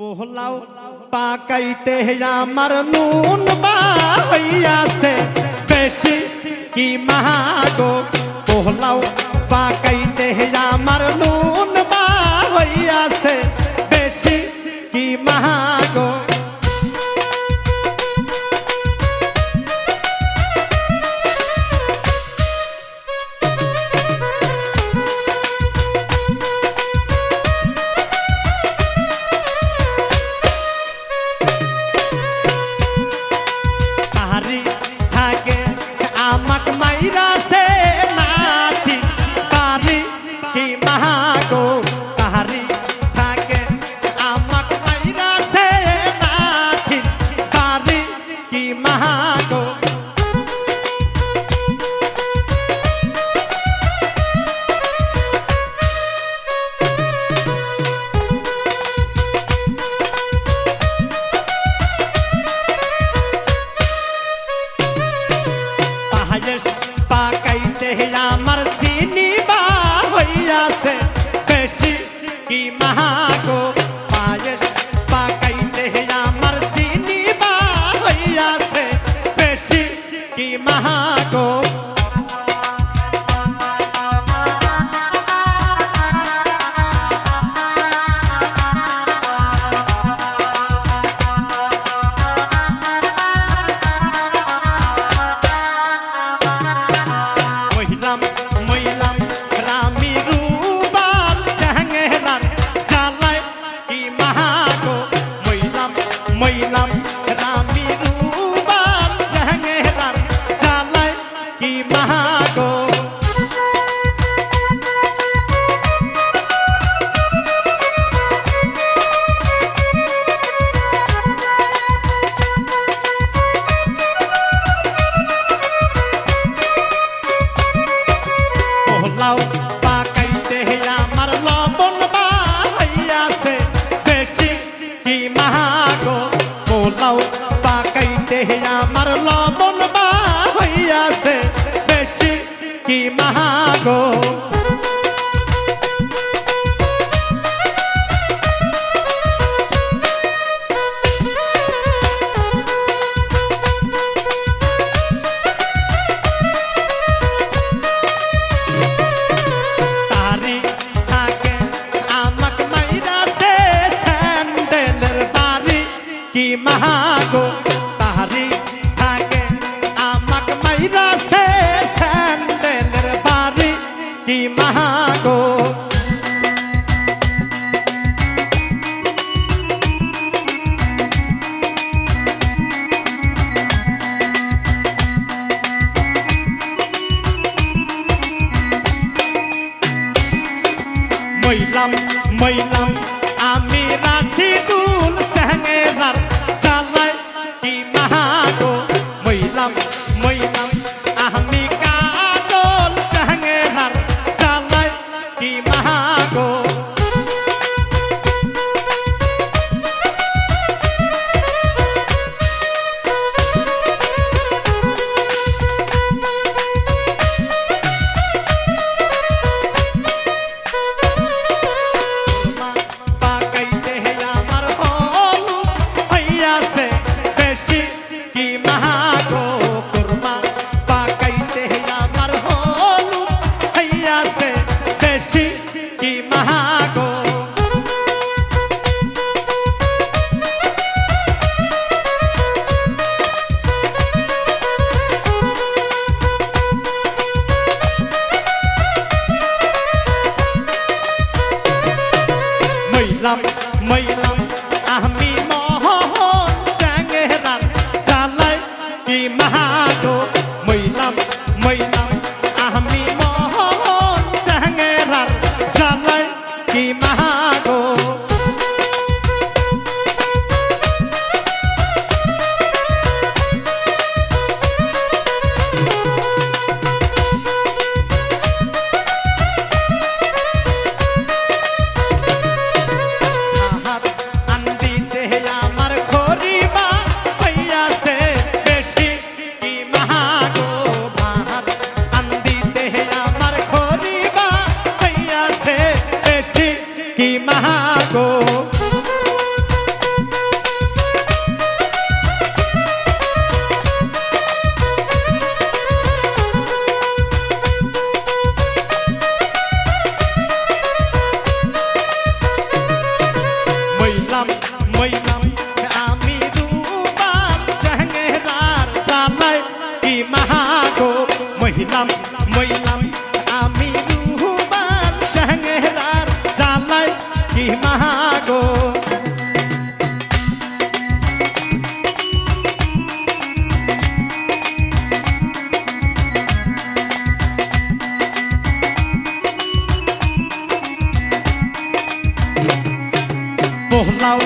পোহলাও পাকাইতে আমার নুন বাহাইয়াছে। বেশি কি মাহাগো? পোহলাও পাকাইতে আমার নুন পোলাও পাকাইতে আমার লবণ বাহাইয়াছে বেশি কি মাহাগো? পোলাও পাকাইতে আমার লবণ বাহাইয়াছে বেশি কি মাহাগো? গো তাহারি থাকে। আমাক মাইরা সে স্যান্ডেলের বাড়ি, কি মাহা গো মইলাম আমি রাশি দুল நம்மை মহিলাম মইলাম আমি রুবাল চেহারার জালাই কি মাহাগো পোহলাও